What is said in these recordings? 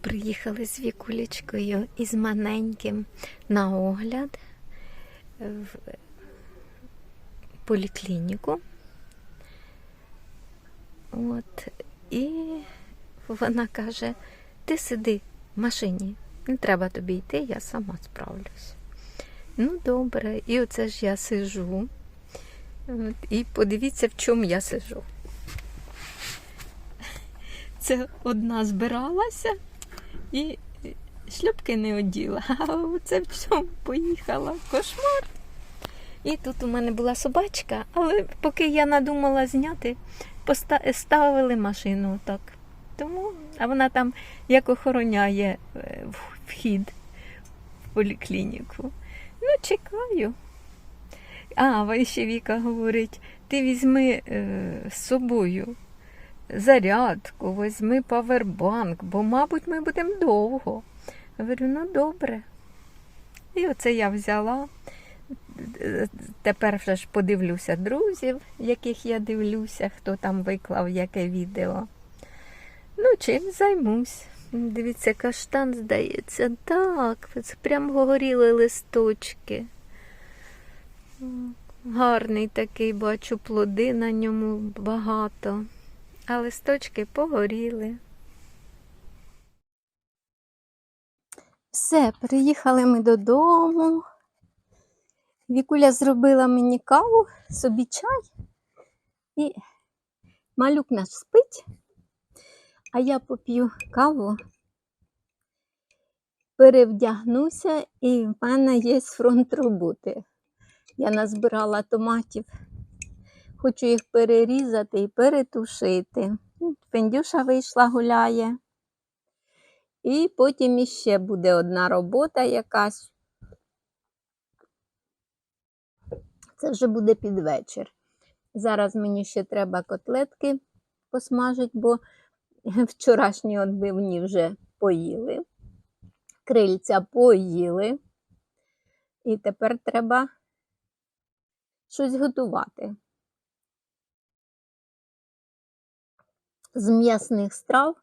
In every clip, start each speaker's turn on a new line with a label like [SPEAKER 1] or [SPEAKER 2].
[SPEAKER 1] Приїхали з Вікулечкою і з маленьким на огляд в поліклініку. От, і вона каже: ти сиди в машині, не треба тобі йти, я сама справлюсь. Ну, добре, і оце ж я сижу. От, і подивіться, в чому я сижу. Це одна збиралася і шлюпки не оділа. А оце в чому поїхала. Кошмар. І тут у мене була собачка, але поки я надумала зняти, поста- ставили машину так. Тому, а вона там як охороняє е, вхід в поліклініку. Ну, чекаю. А, ще Віка говорить, ти візьми е, з собою зарядку, візьми павербанк, бо, мабуть, ми будемо довго. Я говорю, ну добре. І оце я взяла. Тепер вже ж подивлюся друзів, яких я дивлюся, хто там виклав яке відео. Ну, чим займусь. Дивіться, каштан здається. Так, прям горіли листочки. Гарний такий, бачу, плоди на ньому багато. А листочки погоріли. Все, приїхали ми додому. Вікуля зробила мені каву, собі чай. І малюк наш спить, а я поп'ю каву, перевдягнуся, і в мене є фронт роботи. Я назбирала томатів. Хочу їх перерізати і перетушити. Фендюша вийшла, гуляє. І потім іще буде одна робота якась. Це вже буде під вечір. Зараз мені ще треба котлетки посмажити, бо вчорашні відбивні вже поїли. Крильця поїли. І тепер треба щось готувати. З м'ясних страв.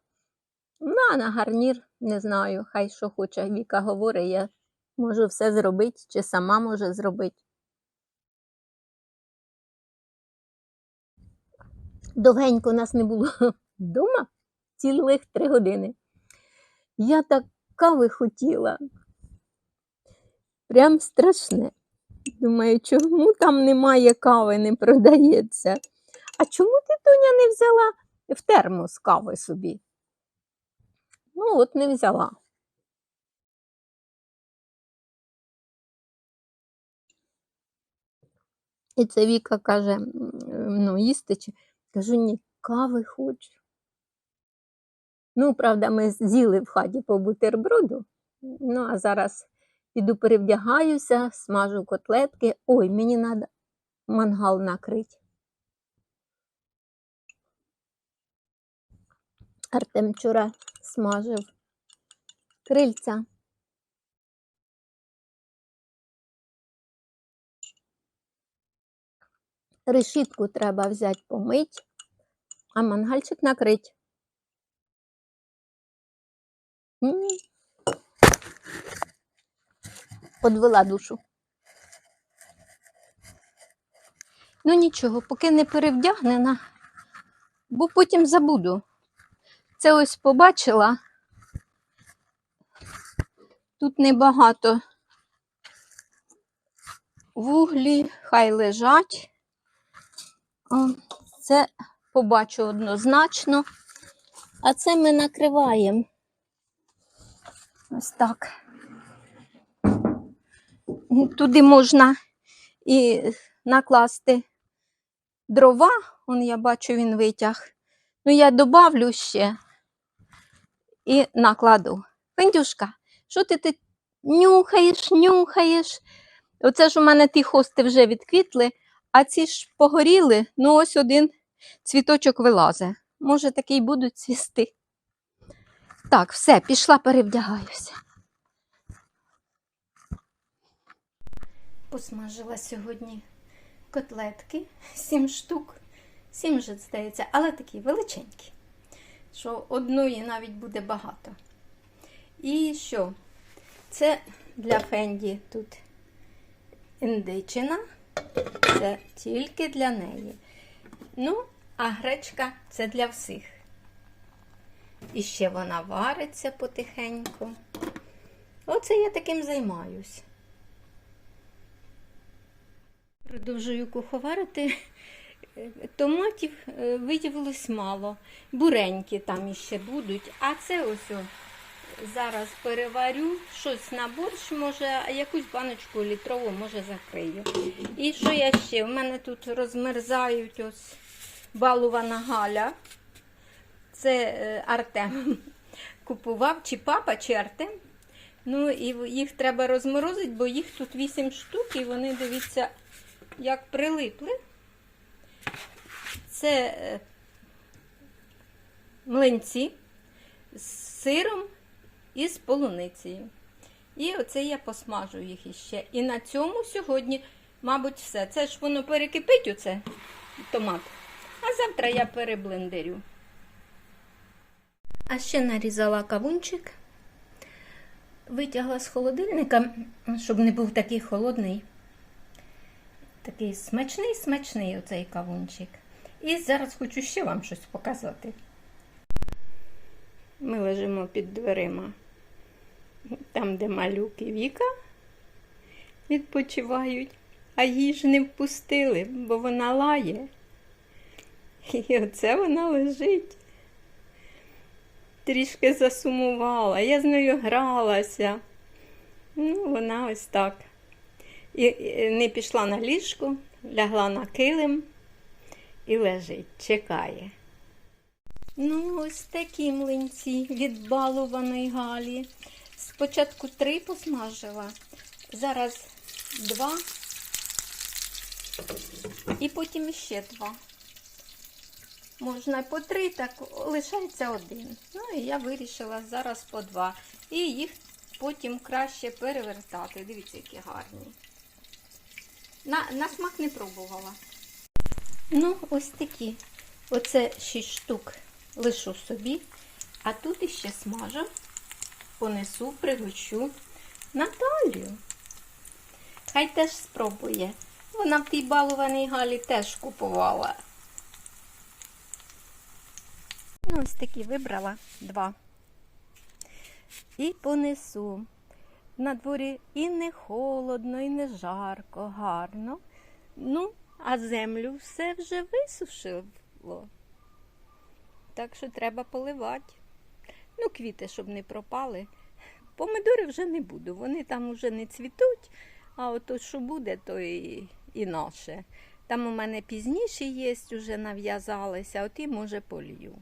[SPEAKER 1] Ну, а на гарнір не знаю, хай що хоче. Віка говорить, я можу все зробити, чи сама може зробити. Довгенько нас не було вдома, цілих три години. Я так кави хотіла. Прям страшне. Думаю, чому там немає кави, не продається? А чому ти, Тоня, не взяла в термос кави собі? Ну, от не взяла. І це Віка каже: «М, ну, їсти чи. Кажу, ні, кави хочу. Ну, правда, ми з'їли в хаті по бутерброду. Ну, а зараз піду перевдягаюся, смажу котлетки. Ой, мені треба мангал накрити. Артем вчора смажив крильця. Решітку треба взяти помить, а мангальчик накрить. Подвела душу. Ну нічого, поки не перевдягнена, бо потім забуду. Це ось побачила. Тут небагато вуглі, хай лежать. Це побачу однозначно. А це ми накриваємо. Ось так. Туди можна і накласти дрова. Он я бачу, він витяг. Ну, я добавлю ще і накладу. Пендюшка, що ти, ти нюхаєш, нюхаєш? Оце ж у мене ті хости вже відквітли, а ці ж погоріли, ну ось один цвіточок вилазе. Може, такий будуть цвісти. Так, все, пішла, перевдягаюся. Посмажила сьогодні котлетки, сім штук. Сім же, здається, але такі величенькі, що одної навіть буде багато. І що? Це для Фенді тут індичина. Це тільки для неї. Ну, а гречка це для всіх. І ще вона вариться потихеньку. Оце я таким займаюсь. Продовжую куховарити. Томатів е, виявилось мало. Буренькі там іще будуть. А це ось о, зараз переварю щось на борщ, може, якусь баночку літрову, може, закрию. І що я ще? У мене тут розмерзають ось балувана Галя. Це е, Артем купував, чи папа, чи Артем. Ну, і їх треба розморозити, бо їх тут 8 штук, і вони, дивіться, як прилипли. Це е, млинці з сиром і з полуницею. І оце я посмажу їх іще. І на цьому сьогодні, мабуть, все. Це ж воно перекипить, оце томат. А завтра я переблендерю. А ще нарізала кавунчик, витягла з холодильника, щоб не був такий холодний. Такий смачний, смачний оцей кавунчик. І зараз хочу ще вам щось показати. Ми лежимо під дверима, там, де малюк і Віка відпочивають, а її ж не впустили, бо вона лає. І оце вона лежить. Трішки засумувала, я з нею гралася. Ну, вона ось так. І, не пішла на ліжко, лягла на килим і лежить, чекає. Ну, ось такі млинці від балуваної Галі. Спочатку три посмажила, зараз два і потім ще два. Можна по три, так лишається один. Ну і я вирішила зараз по два. І їх потім краще перевертати. Дивіться, які гарні. На, на смак не пробувала. Ну, ось такі. Оце 6 штук лишу собі, а тут іще смажу, понесу, пригощу Наталію. Хай теж спробує. Вона в тій балуваній галі теж купувала. Ну, ось такі вибрала два. І понесу. На дворі і не холодно, і не жарко, гарно. Ну, а землю все вже висушило. Так що треба поливати. Ну, квіти, щоб не пропали. Помидори вже не буду, вони там вже не цвітуть, а ото що буде, то і, і наше. Там у мене пізніше є, вже нав'язалися, от і може полью.